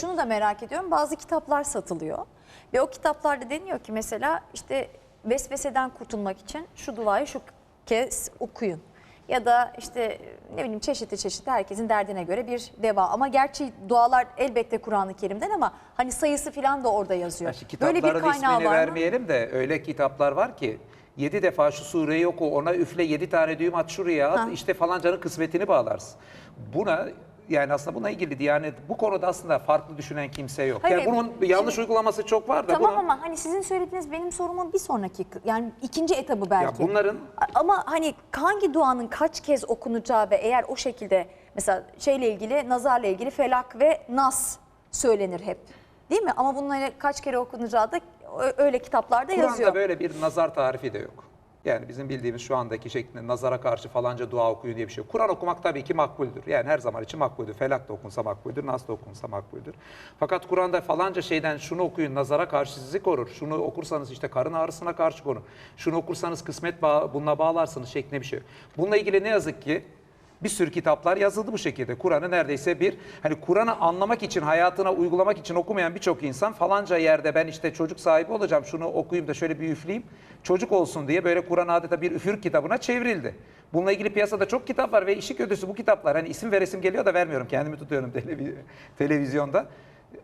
şunu da merak ediyorum. Bazı kitaplar satılıyor. Ve o kitaplarda deniyor ki mesela işte vesveseden kurtulmak için şu duayı şu kez okuyun. Ya da işte ne bileyim çeşitli çeşitli herkesin derdine göre bir deva. Ama gerçi dualar elbette Kur'an-ı Kerim'den ama hani sayısı falan da orada yazıyor. Ya şu Böyle bir kitapların kaynağı ismini var mı? vermeyelim de öyle kitaplar var ki 7 defa şu sureyi oku ona üfle 7 tane düğüm at şuraya at Ha. işte falancanın kısmetini bağlarsın. Buna yani aslında buna ilgili yani bu konuda aslında farklı düşünen kimse yok. Hayır, yani bunun yanlış şimdi- uygulaması çok var da Tamam bunun- ama hani sizin söylediğiniz benim sorumun bir sonraki yani ikinci etabı belki. ya bunların Ama hani hangi duanın kaç kez okunacağı ve eğer o şekilde mesela şeyle ilgili nazarla ilgili felak ve nas söylenir hep. Değil mi? Ama bunları kaç kere okunacağı da öyle kitaplarda yazıyor. Kur'an'da böyle bir nazar tarifi de yok. Yani bizim bildiğimiz şu andaki şeklinde nazara karşı falanca dua okuyun diye bir şey. Kur'an okumak tabii ki makbuldür. Yani her zaman için makbuldür. Felak da okunsa makbuldür, nas da okunsa makbuldür. Fakat Kur'an'da falanca şeyden şunu okuyun nazara karşı sizi korur. Şunu okursanız işte karın ağrısına karşı korur. Şunu okursanız kısmet bağ, bununla bağlarsınız şeklinde bir şey yok. Bununla ilgili ne yazık ki bir sürü kitaplar yazıldı bu şekilde. Kur'an'ı neredeyse bir hani Kur'an'ı anlamak için, hayatına uygulamak için okumayan birçok insan falanca yerde ben işte çocuk sahibi olacağım, şunu okuyayım da şöyle bir üfleyeyim, çocuk olsun diye böyle Kur'an adeta bir üfürük kitabına çevrildi. Bununla ilgili piyasada çok kitap var ve işi kötüsü bu kitaplar hani isim veresim geliyor da vermiyorum. Kendimi tutuyorum televi- televizyonda.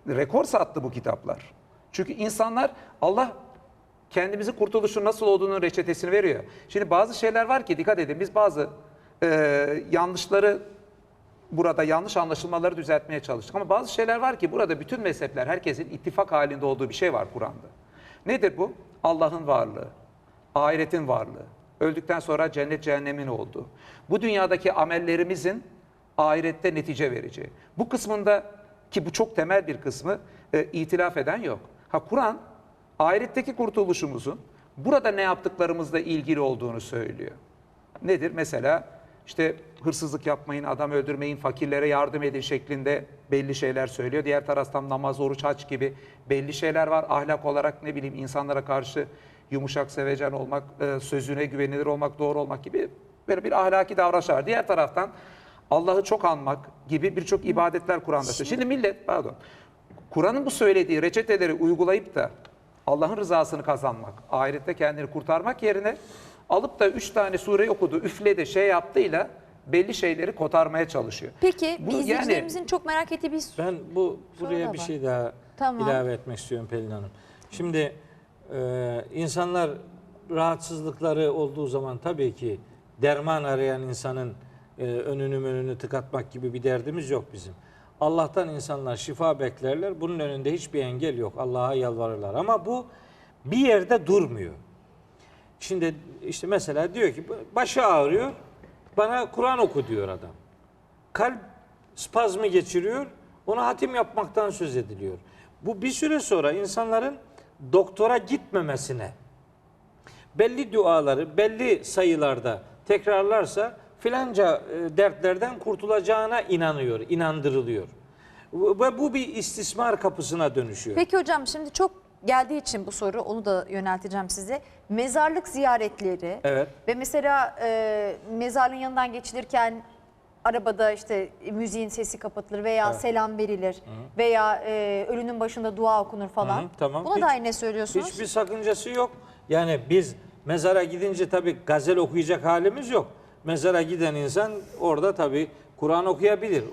Rekor sattı bu kitaplar. Çünkü insanlar Allah kendimizi kurtuluşun nasıl olduğunun reçetesini veriyor. Şimdi bazı şeyler var ki dikkat edin biz bazı e, yanlışları burada yanlış anlaşılmaları düzeltmeye çalıştık. Ama bazı şeyler var ki burada bütün mezhepler herkesin ittifak halinde olduğu bir şey var Kur'an'da. Nedir bu? Allah'ın varlığı, ahiretin varlığı, öldükten sonra cennet cehennemin olduğu. Bu dünyadaki amellerimizin ahirette netice vereceği. Bu kısmında ki bu çok temel bir kısmı e, itilaf eden yok. Ha Kur'an ahiretteki kurtuluşumuzun burada ne yaptıklarımızla ilgili olduğunu söylüyor. Nedir? Mesela işte hırsızlık yapmayın, adam öldürmeyin, fakirlere yardım edin şeklinde belli şeyler söylüyor. Diğer taraftan namaz, oruç, haç gibi belli şeyler var. Ahlak olarak ne bileyim insanlara karşı yumuşak, sevecen olmak, e, sözüne güvenilir olmak, doğru olmak gibi böyle bir ahlaki davranışlar var. Diğer taraftan Allah'ı çok anmak gibi birçok ibadetler Kur'an'da. söylüyor. Şimdi millet, pardon, Kur'an'ın bu söylediği reçeteleri uygulayıp da Allah'ın rızasını kazanmak, ahirette kendini kurtarmak yerine alıp da üç tane sure okudu, üfledi, şey yaptığıyla belli şeyleri kotarmaya çalışıyor. Peki Bu bir yani- izleyicilerimizin çok merak ettiği bir Ben bu buraya bir şey daha Tamam. ilave etmek istiyorum Pelin Hanım. Şimdi e, insanlar rahatsızlıkları olduğu zaman tabii ki derman arayan insanın e, önünü önünü tıkatmak gibi bir derdimiz yok bizim. Allah'tan insanlar şifa beklerler. Bunun önünde hiçbir engel yok. Allah'a yalvarırlar. Ama bu bir yerde durmuyor. Şimdi işte mesela diyor ki başı ağrıyor. Bana Kur'an oku diyor adam. Kalp spazmı geçiriyor. Ona hatim yapmaktan söz ediliyor. Bu bir süre sonra insanların doktora gitmemesine, belli duaları belli sayılarda tekrarlarsa filanca e, dertlerden kurtulacağına inanıyor, inandırılıyor. Ve bu bir istismar kapısına dönüşüyor. Peki hocam şimdi çok geldiği için bu soru onu da yönelteceğim size. Mezarlık ziyaretleri Evet. ve mesela e, mezarlığın yanından geçilirken arabada işte müziğin sesi kapatılır veya selam verilir veya e, ölünün başında dua okunur falan. Hı hı, tamam. Buna Hiç- dair ne söylüyorsunuz? Hiçbir sakıncası yok. Yani biz mezara gidince tabii gazel okuyacak halimiz yok. Mezara giden insan orada tabii Kur'an okuyabilir.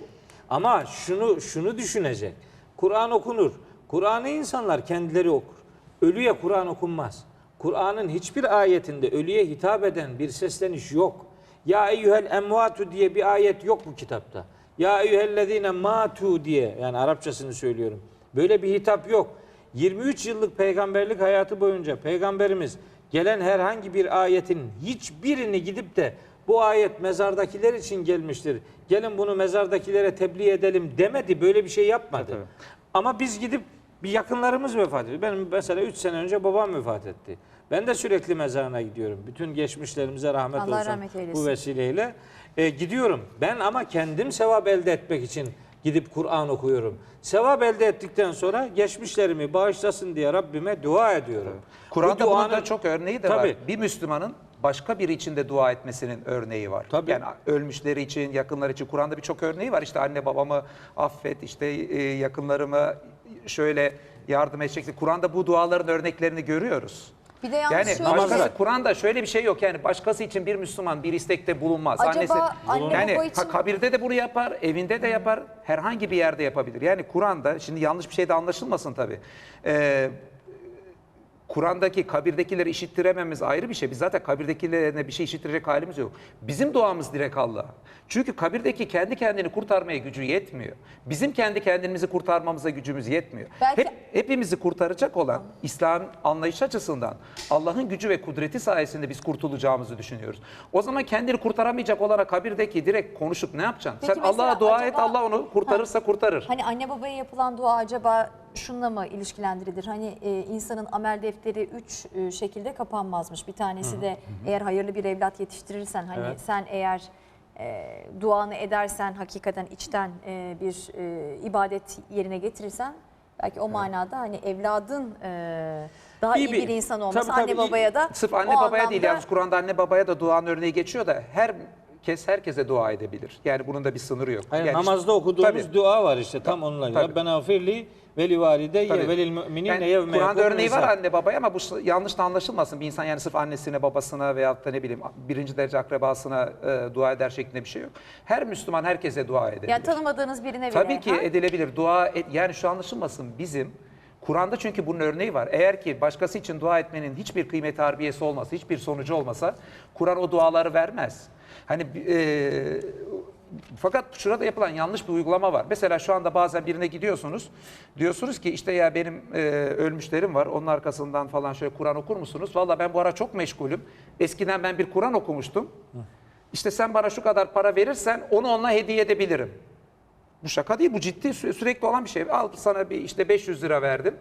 Ama şunu şunu düşünecek. Kur'an okunur. Kur'an'ı insanlar kendileri okur. Ölüye Kur'an okunmaz. Kur'an'ın hiçbir ayetinde ölüye hitap eden bir sesleniş yok. Ya eyyuhel emvatu diye bir ayet yok bu kitapta. Ya eyyühellezine matu diye yani Arapçasını söylüyorum. Böyle bir hitap yok. 23 yıllık peygamberlik hayatı boyunca peygamberimiz gelen herhangi bir ayetin hiçbirini gidip de bu ayet mezardakiler için gelmiştir. Gelin bunu mezardakilere tebliğ edelim demedi. Böyle bir şey yapmadı. Tabii. Ama biz gidip bir yakınlarımız vefat ediyor. Benim mesela 3 sene önce babam vefat etti. Ben de sürekli mezarına gidiyorum. Bütün geçmişlerimize rahmet Allah olsun rahmet eylesin. bu vesileyle. E, gidiyorum. Ben ama kendim sevap elde etmek için gidip Kur'an okuyorum. Sevap elde ettikten sonra geçmişlerimi bağışlasın diye Rabbime dua ediyorum. Bu Kur'an'da bunun duanın- da çok örneği de Tabii. var. Bir Müslümanın başka biri için de dua etmesinin örneği var. Tabii. Yani ölmüşleri için, yakınları için Kur'an'da birçok örneği var. İşte anne babamı affet, işte e, yakınlarımı şöyle yardım şekli. Kur'an'da bu duaların örneklerini görüyoruz. Bir de yalnız Yani şöyle başkası, Kur'an'da şöyle bir şey yok. Yani başkası için bir Müslüman bir istekte bulunmaz. Acaba anne yani baba için- ha, kabirde de bunu yapar, evinde de yapar, herhangi bir yerde yapabilir. Yani Kur'an'da şimdi yanlış bir şey de anlaşılmasın tabii. Ee, Kur'an'daki kabirdekileri işittirememiz ayrı bir şey. Biz zaten kabirdekilerine bir şey işittirecek halimiz yok. Bizim duamız direkt Allah'a. Çünkü kabirdeki kendi kendini kurtarmaya gücü yetmiyor. Bizim kendi kendimizi kurtarmamıza gücümüz yetmiyor. Belki- Hep hepimizi kurtaracak olan İslam anlayış açısından Allah'ın gücü ve kudreti sayesinde biz kurtulacağımızı düşünüyoruz. O zaman kendini kurtaramayacak olana kabirdeki direkt konuşup ne yapacaksın? Peki Sen Allah'a dua et, acaba- Allah onu kurtarırsa kurtarır. Hani anne babaya yapılan dua acaba şunla mı ilişkilendirilir? Hani e, insanın amel defteri üç e, şekilde kapanmazmış. Bir tanesi de eğer hayırlı bir evlat yetiştirirsen hani Evet. sen eğer e, duanı edersen hakikaten içten e, bir e, ibadet yerine getirirsen belki o manada hani evladın e, daha İyi iyi bir- insan olması Tabii, tabii, anne babaya da Sırf o anne babaya değil anlamda- yalnız Kur'an'da anne babaya da duanın örneği geçiyor da herkes herkese dua edebilir. Yani bunun da bir sınırı yok. Hayır, Yani işte- namazda okuduğumuz Tabii. dua var işte tam onunla. Tabii. Rabbena firli ve li valideyye Tabii. ve lil müminine Yani yevme Kur'an'da yekumul örneği var anne babaya ama bu s- yanlış da anlaşılmasın. Bir insan yani sırf annesine, babasına veyahut da ne bileyim birinci derece akrabasına e, dua eder şeklinde bir şey yok. Her Müslüman herkese dua edebilir. yani tanımadığınız birine bile. Tabii ki ha? edilebilir. Dua et, yani şu anlaşılmasın bizim Kur'an'da çünkü bunun örneği var. Eğer ki başkası için dua etmenin hiçbir kıymeti harbiyesi olmasa, hiçbir sonucu olmasa Kur'an o duaları vermez. Hani e, fakat şurada yapılan yanlış bir uygulama var. Mesela şu anda bazen birine gidiyorsunuz. Diyorsunuz ki işte ya benim e, ölmüşlerim var. Onun arkasından falan şöyle Kur'an okur musunuz? Valla ben bu ara çok meşgulüm. Eskiden ben bir Kur'an okumuştum. İşte sen bana şu kadar para verirsen onu ona hediye edebilirim. Bu şaka değil, bu ciddi sü- sürekli olan bir şey. Al sana bir işte 500 lira verdim.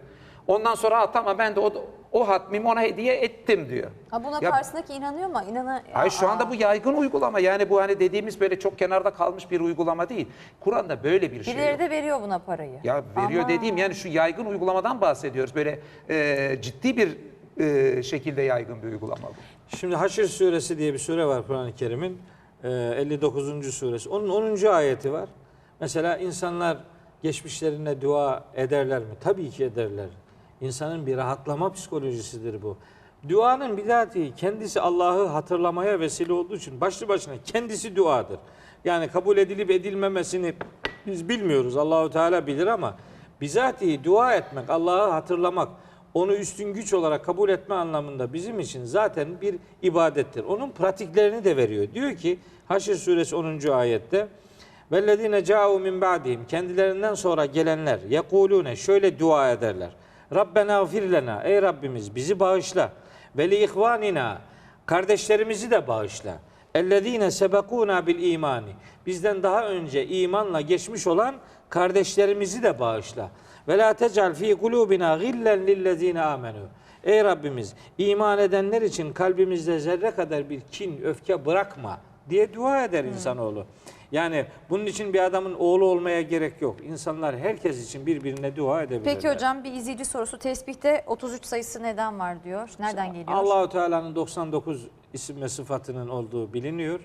Ondan sonra ha, tamam ben de o, o hatmimi ona hediye ettim diyor. Ha buna Ya- karşısındaki inanıyor mu? İnana, Ay şu anda bu yaygın uygulama. Yani bu hani dediğimiz böyle çok kenarda kalmış bir uygulama değil. Kur'an'da böyle bir şey Birileri yok. de veriyor buna parayı. Ya veriyor Ama- dediğim yani şu yaygın uygulamadan bahsediyoruz. Böyle e, ciddi bir e, şekilde yaygın bir uygulama bu. Şimdi Haşr suresi diye bir sure var Kur'an-ı Kerim'in. Ee, 59. suresi. Onun 10. ayeti var. Mesela insanlar geçmişlerine dua ederler mi? Tabii ki ederler. İnsanın bir rahatlama psikolojisidir bu. Duanın bizatihi kendisi Allah'ı hatırlamaya vesile olduğu için başlı başına kendisi duadır. Yani kabul edilip edilmemesini biz bilmiyoruz. Allahu Teala bilir ama bizatihi dua etmek, Allah'ı hatırlamak, onu üstün güç olarak kabul etme anlamında bizim için zaten bir ibadettir. Onun pratiklerini de veriyor. Diyor ki Haşr suresi 10. ayette Vellezine ca'u min ba'dihim kendilerinden sonra gelenler yekulune şöyle dua ederler. Rabbena gfir lena ey Rabbimiz bizi bağışla ve li ihvanina kardeşlerimizi de bağışla. Ellezine sebekuna bil imani bizden daha önce imanla geçmiş olan kardeşlerimizi de bağışla. Ve la tecal fi kulubina gillen lillezine amenu. Ey Rabbimiz iman edenler için kalbimizde zerre kadar bir kin, öfke bırakma diye dua eder insanoğlu. Yani bunun için bir adamın oğlu olmaya gerek yok. İnsanlar herkes için birbirine dua edebilirler. Peki hocam bir izleyici sorusu tesbihte 33 sayısı neden var diyor. Nereden geliyor? Allahu Teala'nın 99 isim ve sıfatının olduğu biliniyor.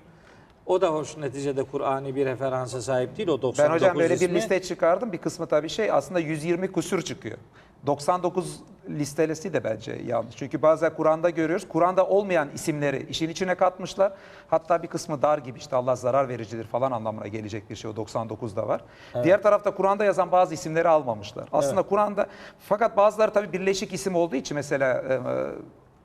O da hoş neticede Kur'an'i bir referansa sahip değil o 99 Ben hocam böyle ismi. bir liste çıkardım. Bir kısmı tabii şey aslında 120 kusur çıkıyor. 99 listelesi de bence yanlış. Çünkü bazen Kur'an'da görüyoruz. Kur'an'da olmayan isimleri işin içine katmışlar. Hatta bir kısmı dar gibi işte Allah zarar vericidir falan anlamına gelecek bir şey o 99'da var. Diğer tarafta Kur'an'da yazan bazı isimleri almamışlar. Aslında Kur'an'da fakat bazıları tabii birleşik isim olduğu için mesela e,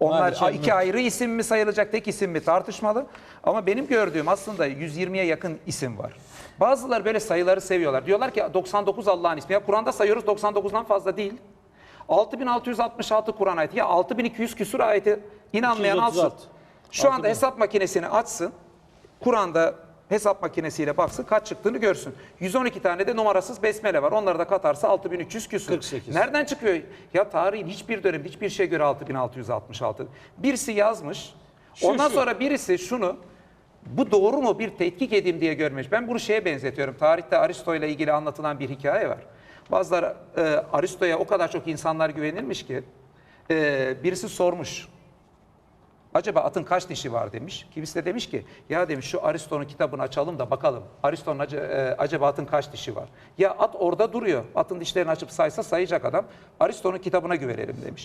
onlar Maalesef iki ayrı isim mi sayılacak, tek isim mi tartışmalı. Ama benim gördüğüm aslında 120'ye yakın isim var. Bazıları böyle sayıları seviyorlar. Diyorlar ki 99 Allah'ın ismi. Ya Kur'an'da sayıyoruz 99'dan fazla değil. 6666 Kur'an ayeti. Ya 6200 küsur ayeti inanmayan alsın. 236. Şu anda 6000. hesap makinesini açsın. Kur'an'da hesap makinesiyle baksın kaç çıktığını görsün. 112 tane de numarasız besmele var. Onları da katarsa 6300 küsur. 48. Nereden çıkıyor? Ya tarihin hiçbir dönem hiçbir şeye göre 6666. Birisi yazmış. Şu, Ondan şu. sonra birisi şunu bu doğru mu bir tetkik edeyim diye görmüş. Ben bunu şeye benzetiyorum. Tarihte Aristo ile ilgili anlatılan bir hikaye var. Bazıları e, Aristo'ya o kadar çok insanlar güvenilmiş ki e, birisi sormuş. acaba atın kaç dişi var demiş. Kimisi de demiş ki ya demiş şu Aristo'nun kitabını açalım da bakalım. Aristo'nun ace- e, acaba atın kaç dişi var? Ya at orada duruyor. Atın dişlerini açıp saysa sayacak adam. Aristo'nun kitabına güvenelim demiş.